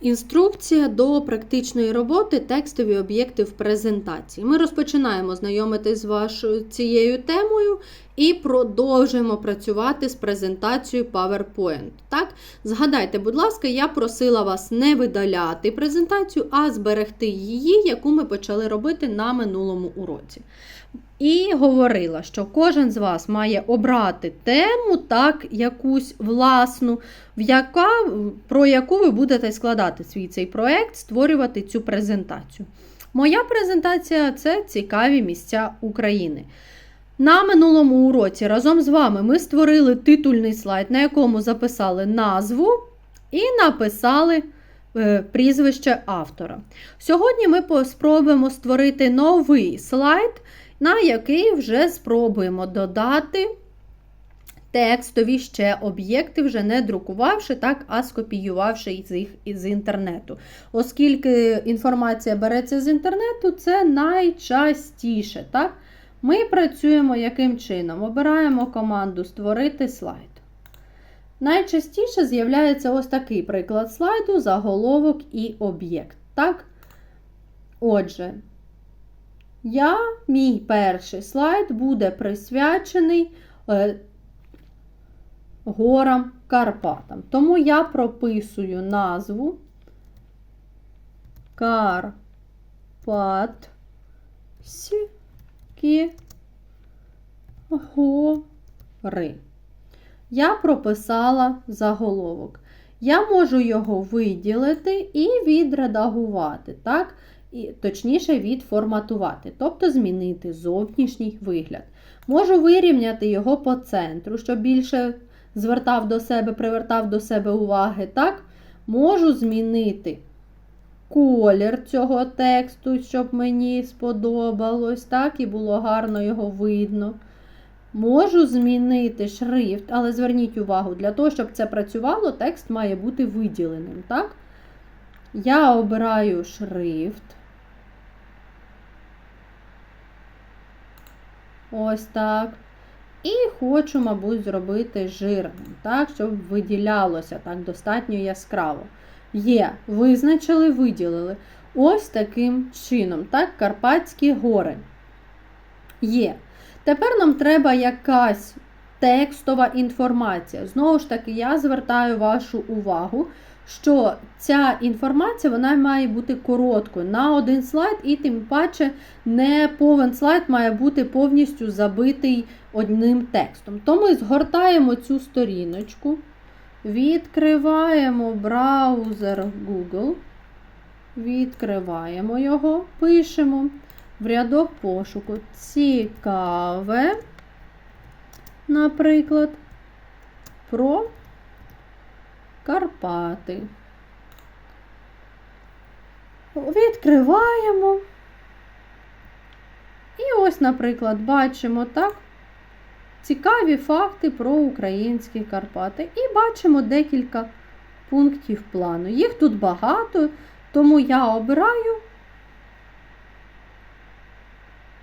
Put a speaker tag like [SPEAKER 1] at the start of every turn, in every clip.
[SPEAKER 1] Інструкція до практичної роботи текстові об'єкти в презентації. Ми розпочинаємо знайомитись з вашою цією темою і продовжуємо працювати з презентацією PowerPoint. Так? Згадайте, будь ласка, я просила вас не видаляти презентацію, а зберегти її, яку ми почали робити на минулому уроці. І говорила, що кожен з вас має обрати тему, так, якусь власну, яка, про яку ви будете складати свій цей проект, створювати цю презентацію. Моя презентація це цікаві місця України. На минулому уроці разом з вами ми створили титульний слайд, на якому записали назву і написали е, прізвище автора. Сьогодні ми спробуємо створити новий слайд, на який вже спробуємо додати текстові ще об'єкти, вже не друкувавши, так, а скопіювавши їх із інтернету. Оскільки інформація береться з інтернету, це найчастіше. так? Ми працюємо яким чином? Обираємо команду Створити слайд. Найчастіше з'являється ось такий приклад слайду, заголовок і об'єкт. Так? Отже, я, мій перший слайд буде присвячений е, горам Карпатам. Тому я прописую назву Карпатські гори. Я прописала заголовок. Я можу його виділити і відредагувати, так? І, точніше, відформатувати, тобто змінити зовнішній вигляд. Можу вирівняти його по центру, щоб більше звертав до себе, привертав до себе уваги. так? Можу змінити колір цього тексту, щоб мені сподобалось, так, і було гарно його видно. Можу змінити шрифт, але зверніть увагу, для того, щоб це працювало, текст має бути виділеним. так? Я обираю шрифт. Ось так. І хочу, мабуть, зробити жирним, так, щоб виділялося так достатньо яскраво. Є, визначили, виділили. Ось таким чином, так, Карпатські гори. Є. Тепер нам треба якась текстова інформація. Знову ж таки, я звертаю вашу увагу, що ця інформація вона має бути короткою на один слайд, і тим паче не повен слайд має бути повністю забитий одним текстом. То ми згортаємо цю сторіночку, відкриваємо браузер Google, відкриваємо його, пишемо в рядок пошуку цікаве, наприклад, про Карпати. Відкриваємо. І ось, наприклад, бачимо так цікаві факти про українські Карпати. І бачимо декілька пунктів плану. Їх тут багато, тому я обираю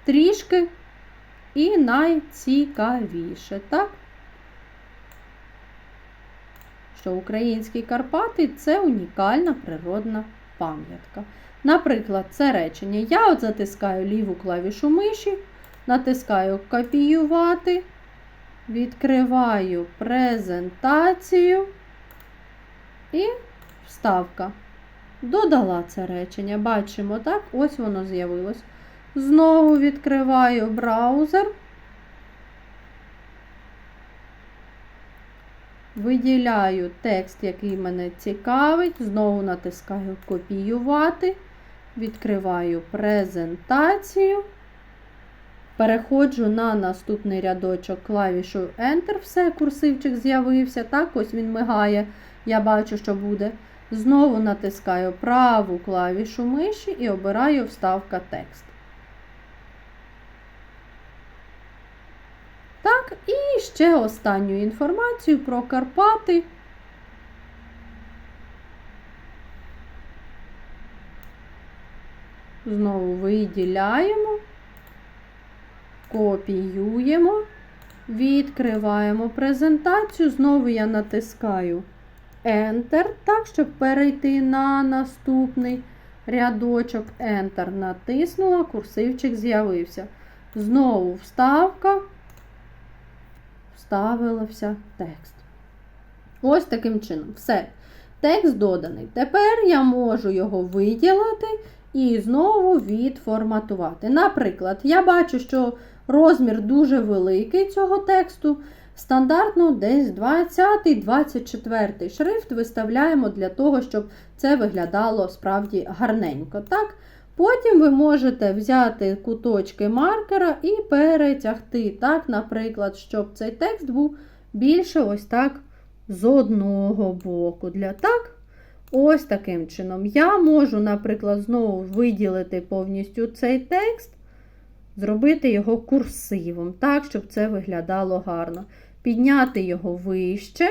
[SPEAKER 1] трішки і найцікавіше, так? Що українські Карпати це унікальна природна пам'ятка. Наприклад, це речення. Я от затискаю ліву клавішу миші, натискаю Копіювати, відкриваю презентацію і вставка. Додала це речення. Бачимо, так? Ось воно з'явилось. Знову відкриваю браузер. Виділяю текст, який мене цікавить. Знову натискаю Копіювати. Відкриваю презентацію. Переходжу на наступний рядочок клавішою Enter. Все, курсивчик з'явився. Так, ось він мигає. Я бачу, що буде. Знову натискаю праву клавішу миші і обираю вставка текст. Так, і ще останню інформацію про Карпати. Знову виділяємо, копіюємо, відкриваємо презентацію. Знову я натискаю Enter, так, щоб перейти на наступний рядочок. Enter натиснула, курсивчик з'явився. Знову вставка, вставився текст. Ось таким чином. Все. Текст доданий. Тепер я можу його виділити і знову відформатувати. Наприклад, я бачу, що розмір дуже великий цього тексту. Стандартно десь 20-24 шрифт виставляємо для того, щоб це виглядало справді гарненько. Так? Потім ви можете взяти куточки маркера і перетягти, так, наприклад, щоб цей текст був більше ось так з одного боку. Для так, ось таким чином. Я можу, наприклад, знову виділити повністю цей текст, зробити його курсивом, так, щоб це виглядало гарно. Підняти його вище.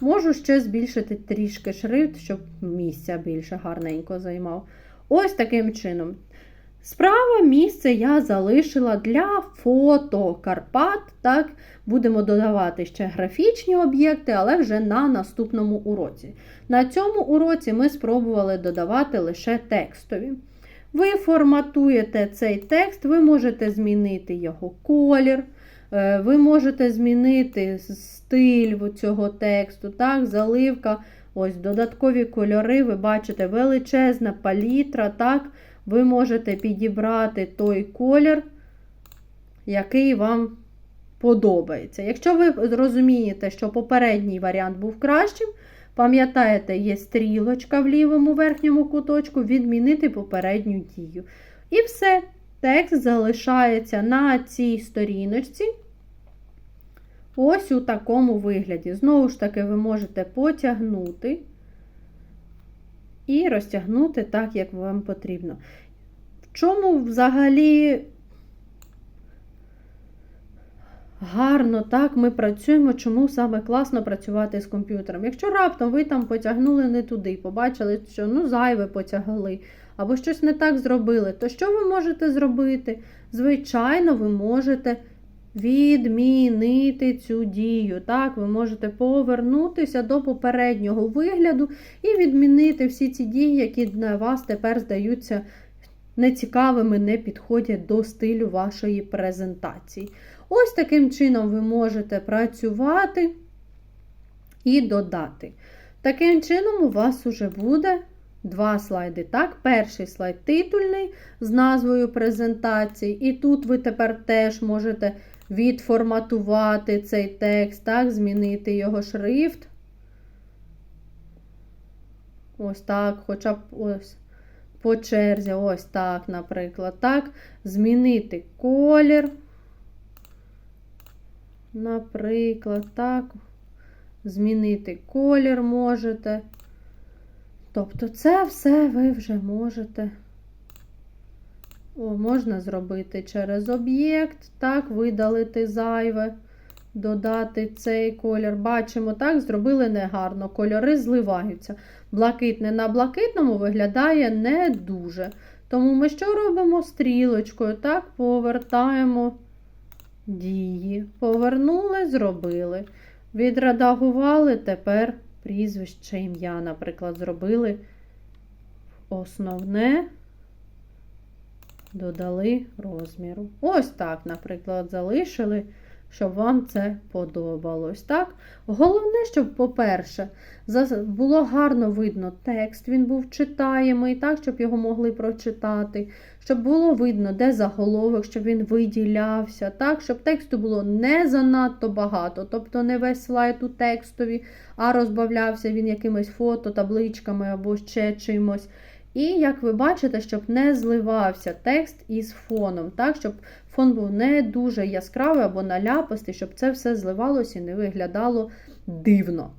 [SPEAKER 1] Можу ще збільшити трішки шрифт, щоб місця більше гарненько займав. Ось таким чином. Справа місце я залишила для фото Карпат. Так, Будемо додавати ще графічні об'єкти, але вже на наступному уроці. На цьому уроці ми спробували додавати лише текстові. Ви форматуєте цей текст, ви можете змінити його колір, е, ви можете змінити стиль цього тексту, так, заливка, ось додаткові кольори, ви бачите, величезна палітра. так, Ви можете підібрати той колір, який вам подобається. Якщо ви розумієте, що попередній варіант був кращим, пам'ятаєте, є стрілочка в лівому верхньому куточку, відмінити попередню дію. І все, текст залишається на цій сторіночці. Ось у такому вигляді. Знову ж таки, ви можете потягнути і розтягнути так, як вам потрібно. В чому взагалі гарно так ми працюємо, чому саме класно працювати з комп'ютером. Якщо раптом ви там потягнули не туди, побачили, що ну зайве потягли, або щось не так зробили, то що ви можете зробити? Звичайно, ви можете відмінити цю дію. Так, ви можете повернутися до попереднього вигляду і відмінити всі ці дії, які для вас тепер здаються нецікавими, не підходять до стилю вашої презентації. Ось таким чином ви можете працювати і додати. Таким чином, у вас вже буде два слайди. Так, Перший слайд титульний з назвою презентації. І тут ви тепер теж можете відформатувати цей текст, так, змінити його шрифт. Ось так, хоча б ось по черзі, ось так, наприклад, так, змінити колір. Наприклад, так, змінити колір можете. Тобто, це все ви вже можете. Можна зробити через об'єкт, так, видалити зайве, додати цей колір. Бачимо, так, зробили негарно. Кольори зливаються. Блакитне на блакитному виглядає не дуже. Тому ми що робимо стрілочкою? Так, повертаємо дії. Повернули, зробили. Відредагували, тепер прізвище ім'я, наприклад, зробили основне, додали розміру. Ось так, наприклад, залишили щоб вам це подобалось. так? Головне, щоб, по-перше, було гарно видно текст, він був читаємий, так, щоб його могли прочитати, щоб було видно, де заголовок, щоб він виділявся, так, щоб тексту було не занадто багато, тобто не весь слайд у текстові, а розбавлявся він якимись фото, табличками або ще чимось. І, як ви бачите, щоб не зливався текст із фоном, так, щоб фон був не дуже яскравий або наляпастий, щоб це все зливалося і не виглядало дивно.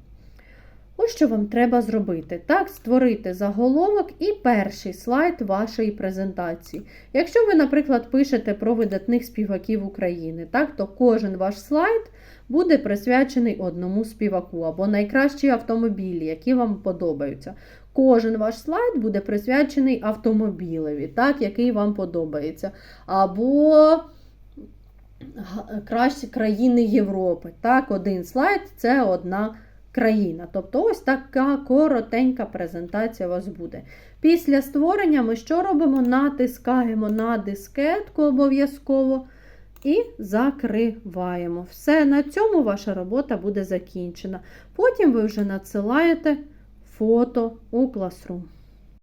[SPEAKER 1] Ось що вам треба зробити. Так, створити заголовок і перший слайд вашої презентації. Якщо ви, наприклад, пишете про видатних співаків України, так, то кожен ваш слайд буде присвячений одному співаку або найкращі автомобілі, які вам подобаються. Кожен ваш слайд буде присвячений автомобілеві, так, який вам подобається. Або кращі країни Європи. Так, Один слайд це одна країна. Тобто, ось така коротенька презентація у вас буде. Після створення ми що робимо? Натискаємо на дискетку обов'язково і закриваємо. Все, на цьому ваша робота буде закінчена. Потім ви вже надсилаєте фото у Classroom.